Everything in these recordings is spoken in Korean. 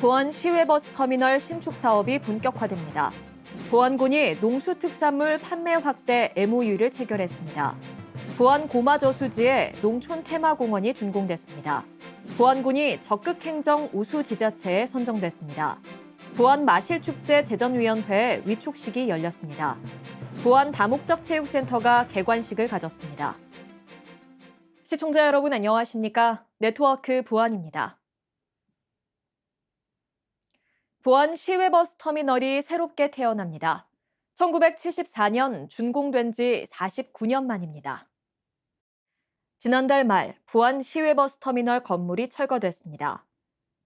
부안 시외버스 터미널 신축 사업이 본격화됩니다. 부안군이 농수특산물 판매 확대 MOU를 체결했습니다. 부안 고마저수지에 농촌 테마공원이 준공됐습니다. 부안군이 적극 행정 우수 지자체에 선정됐습니다. 부안 마실축제 제전위원회 위촉식이 열렸습니다. 부안 다목적 체육센터가 개관식을 가졌습니다. 시청자 여러분 안녕하십니까? 네트워크 부안입니다. 부안 시외버스 터미널이 새롭게 태어납니다. 1974년 준공된 지 49년 만입니다. 지난달 말 부안 시외버스 터미널 건물이 철거됐습니다.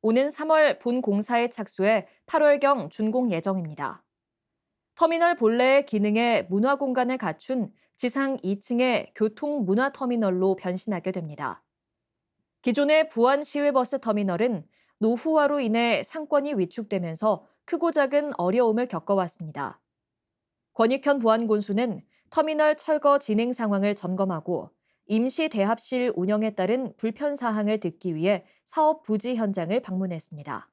오는 3월 본 공사에 착수해 8월경 준공 예정입니다. 터미널 본래의 기능에 문화 공간을 갖춘 지상 2층의 교통 문화 터미널로 변신하게 됩니다. 기존의 부안 시외버스 터미널은 노후화로 인해 상권이 위축되면서 크고 작은 어려움을 겪어왔습니다. 권익현 보안군수는 터미널 철거 진행 상황을 점검하고 임시 대합실 운영에 따른 불편 사항을 듣기 위해 사업 부지 현장을 방문했습니다.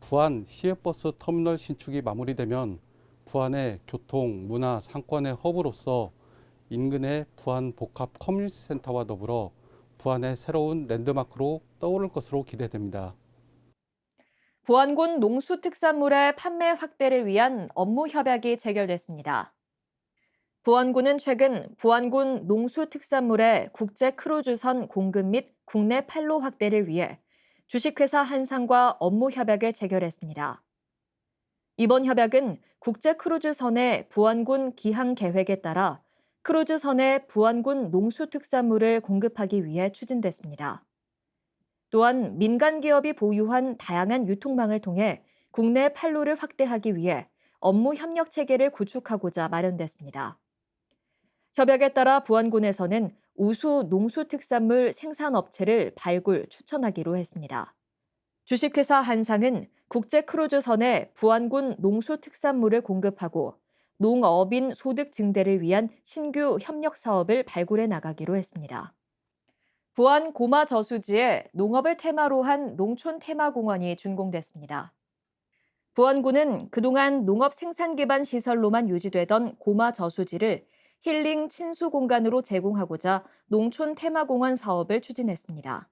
부안 시외버스 터미널 신축이 마무리되면 부안의 교통, 문화, 상권의 허브로서 인근의 부안 복합 커뮤니티 센터와 더불어 부안의 새로운 랜드마크로 떠오를 것으로 기대됩니다. 부안군 농수특산물의 판매 확대를 위한 업무 협약이 체결됐습니다. 부안군은 최근 부안군 농수특산물의 국제 크루즈선 공급 및 국내 판로 확대를 위해 주식회사 한상과 업무 협약을 체결했습니다. 이번 협약은 국제 크루즈선의 부안군 기항 계획에 따라 크루즈선의 부안군 농수특산물을 공급하기 위해 추진됐습니다. 또한 민간 기업이 보유한 다양한 유통망을 통해 국내 판로를 확대하기 위해 업무 협력 체계를 구축하고자 마련됐습니다. 협약에 따라 부안군에서는 우수 농수특산물 생산업체를 발굴, 추천하기로 했습니다. 주식회사 한상은 국제 크루즈선에 부안군 농수특산물을 공급하고 농어민 소득 증대를 위한 신규 협력 사업을 발굴해 나가기로 했습니다. 부안 고마 저수지에 농업을 테마로 한 농촌 테마공원이 준공됐습니다. 부안군은 그동안 농업 생산 기반 시설로만 유지되던 고마 저수지를 힐링 친수 공간으로 제공하고자 농촌 테마공원 사업을 추진했습니다.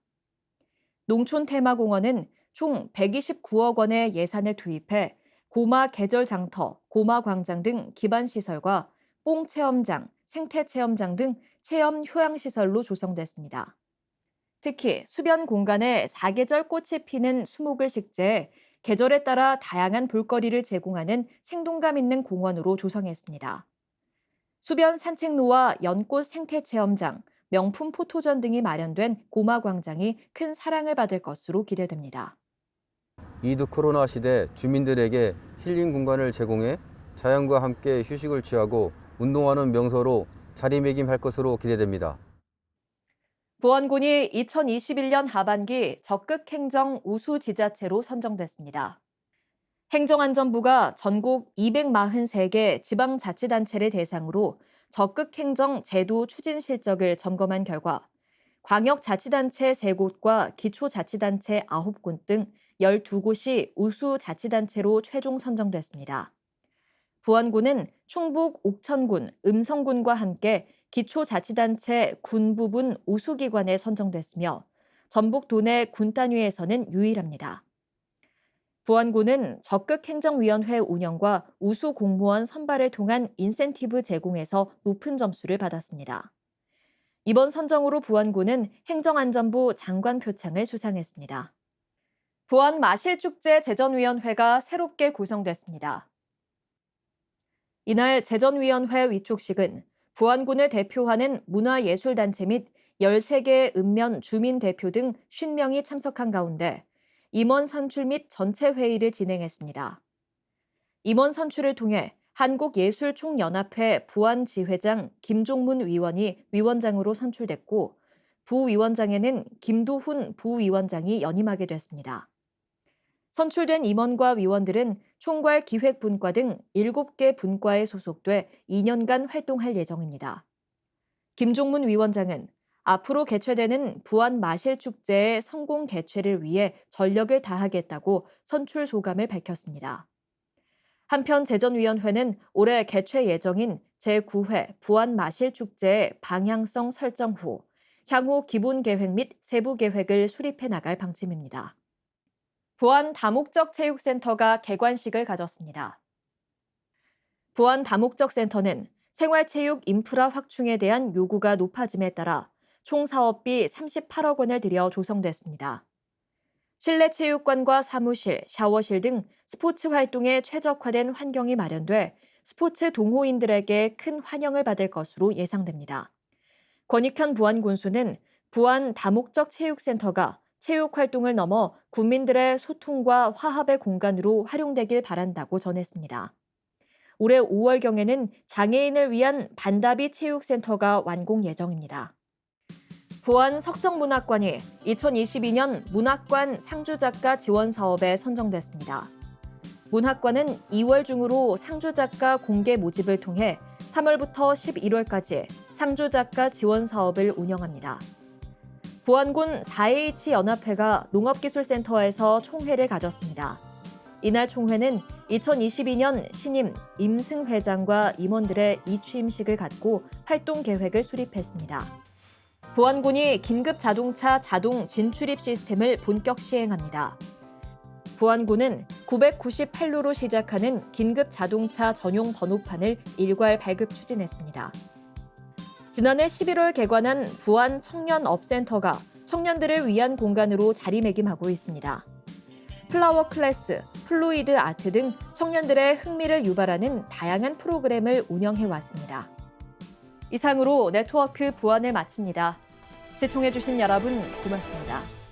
농촌 테마공원은 총 129억 원의 예산을 투입해 고마 계절 장터, 고마 광장 등 기반 시설과 뽕 체험장, 생태 체험장 등 체험 휴양 시설로 조성됐습니다. 특히 수변 공간에 사계절 꽃이 피는 수목을 식재해 계절에 따라 다양한 볼거리를 제공하는 생동감 있는 공원으로 조성했습니다. 수변 산책로와 연꽃 생태 체험장, 명품 포토전 등이 마련된 고마 광장이 큰 사랑을 받을 것으로 기대됩니다. 이드 코로나 시대 주민들에게 힐링 공간을 제공해 자연과 함께 휴식을 취하고 운동하는 명소로 자리매김할 것으로 기대됩니다. 부안군이 2021년 하반기 적극 행정 우수 지자체로 선정됐습니다. 행정안전부가 전국 243개 지방자치단체를 대상으로 적극 행정 제도 추진 실적을 점검한 결과 광역자치단체 3곳과 기초자치단체 9곳 등 12곳이 우수 자치단체로 최종 선정됐습니다. 부안군은 충북 옥천군, 음성군과 함께 기초자치단체 군 부분 우수기관에 선정됐으며 전북 도내 군 단위에서는 유일합니다. 부안군은 적극행정위원회 운영과 우수 공무원 선발을 통한 인센티브 제공에서 높은 점수를 받았습니다. 이번 선정으로 부안군은 행정안전부 장관 표창을 수상했습니다. 부안 마실축제 제전위원회가 새롭게 구성됐습니다. 이날 제전위원회 위촉식은 부안군을 대표하는 문화예술단체 및 13개 읍면 주민 대표 등 50명이 참석한 가운데 임원 선출 및 전체 회의를 진행했습니다. 임원 선출을 통해 한국예술총연합회 부안지회장 김종문 위원이 위원장으로 선출됐고 부위원장에는 김도훈 부위원장이 연임하게 됐습니다. 선출된 임원과 위원들은 총괄 기획분과 등 7개 분과에 소속돼 2년간 활동할 예정입니다. 김종문 위원장은 앞으로 개최되는 부안 마실 축제의 성공 개최를 위해 전력을 다하겠다고 선출 소감을 밝혔습니다. 한편 재전위원회는 올해 개최 예정인 제9회 부안 마실 축제의 방향성 설정 후 향후 기본 계획 및 세부 계획을 수립해 나갈 방침입니다. 부안 다목적 체육센터가 개관식을 가졌습니다. 부안 다목적 센터는 생활체육 인프라 확충에 대한 요구가 높아짐에 따라 총 사업비 38억 원을 들여 조성됐습니다. 실내 체육관과 사무실, 샤워실 등 스포츠 활동에 최적화된 환경이 마련돼 스포츠 동호인들에게 큰 환영을 받을 것으로 예상됩니다. 권익현 부안군수는 부안 다목적 체육센터가 체육 활동을 넘어 국민들의 소통과 화합의 공간으로 활용되길 바란다고 전했습니다. 올해 5월경에는 장애인을 위한 반다비 체육센터가 완공 예정입니다. 부안 석정문학관이 2022년 문학관 상주작가 지원 사업에 선정됐습니다. 문학관은 2월 중으로 상주작가 공개 모집을 통해 3월부터 11월까지 상주작가 지원 사업을 운영합니다. 부안군 4H 연합회가 농업기술센터에서 총회를 가졌습니다. 이날 총회는 2022년 신임 임승 회장과 임원들의 이취임식을 갖고 활동 계획을 수립했습니다. 부안군이 긴급 자동차 자동 진출입 시스템을 본격 시행합니다. 부안군은 998루로 시작하는 긴급 자동차 전용 번호판을 일괄 발급 추진했습니다. 지난해 11월 개관한 부안 청년업센터가 청년들을 위한 공간으로 자리매김하고 있습니다. 플라워 클래스, 플루이드 아트 등 청년들의 흥미를 유발하는 다양한 프로그램을 운영해 왔습니다. 이상으로 네트워크 부안을 마칩니다. 시청해주신 여러분 고맙습니다.